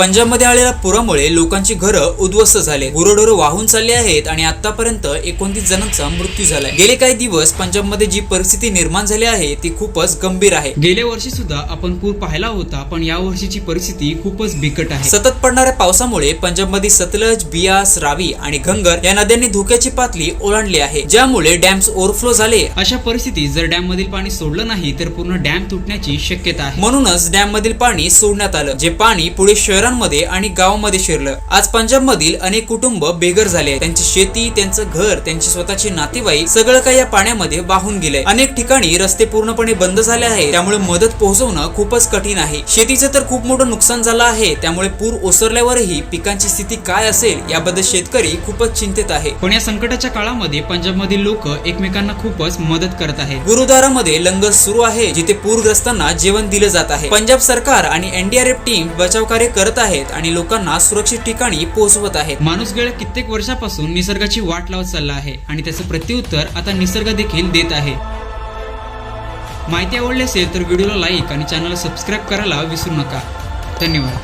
पंजाबमध्ये आलेल्या पुरामुळे लोकांची घरं उद्ध्वस्त झाले. गुरडोर वाहून चालले आहेत आणि आतापर्यंत एकोणतीस जणांचा मृत्यू झालाय. गेले काही दिवस पंजाबमध्ये जी परिस्थिती निर्माण झाली आहे ती खूपच गंभीर आहे. गेल्या वर्षी सुद्धा आपण पूर पाहिला होता पण या वर्षीची परिस्थिती खूपच बिकट आहे. सतत पडणाऱ्या पावसामुळे पंजाबमध्ये सतलज बियास रावी आणि घंगर या नद्यांनी धोक्याची पातळी ओलांडली आहे. ज्यामुळे डॅम्स ओव्हरफ्लो झाले. अशा परिस्थितीत जर डॅम मधील पाणी सोडलं नाही तर पूर्ण डॅम तुटण्याची शक्यता आहे. म्हणूनच डॅम मधील पाणी सोडण्यात आलं जे पाणी पुढे शहरांमध्ये आणि गावामध्ये शिरलं. आज पंजाब मधील अनेक कुटुंब बेघर झाले त्यांची शेती त्यांचं घर त्यांचे स्वतःचे नातेवाईक सगळं काही या पाण्यामध्ये वाहून गेलंय. अनेक ठिकाणी रस्ते पूर्णपणे बंद झाले आहेत. त्यामुळे मदत पोहोचवणं खूपच कठीण आहे. शेतीचं तर खूप मोठं नुकसान झालं आहे. त्यामुळे पूर ओसरल्यावरही पिकांची स्थिती काय असेल याबद्दल शेतकरी खूपच चिंतित आहे. पण या संकटाच्या काळामध्ये पंजाबमधील लोक एकमेकांना खूपच मदत करत आहेत. गुरुद्वारामध्ये लंगर सुरू आहे जिथे पूरग्रस्तांना जेवण दिलं जात आहे. पंजाब सरकार आणि एनडीआरएफ टीम बचाव कार्य करत आहेत आणि लोकांना सुरक्षित ठिकाणी पोहोचवत आहेत. माणूस गेल्या कित्येक वर्षापासून निसर्गाची वाट लावत चालला आहे आणि त्याचं प्रत्युत्तर आता निसर्ग देखील देत आहे. माहिती आवडली असेल तर व्हिडिओला लाईक आणि चॅनलला सबस्क्राईब करायला विसरू नका. धन्यवाद.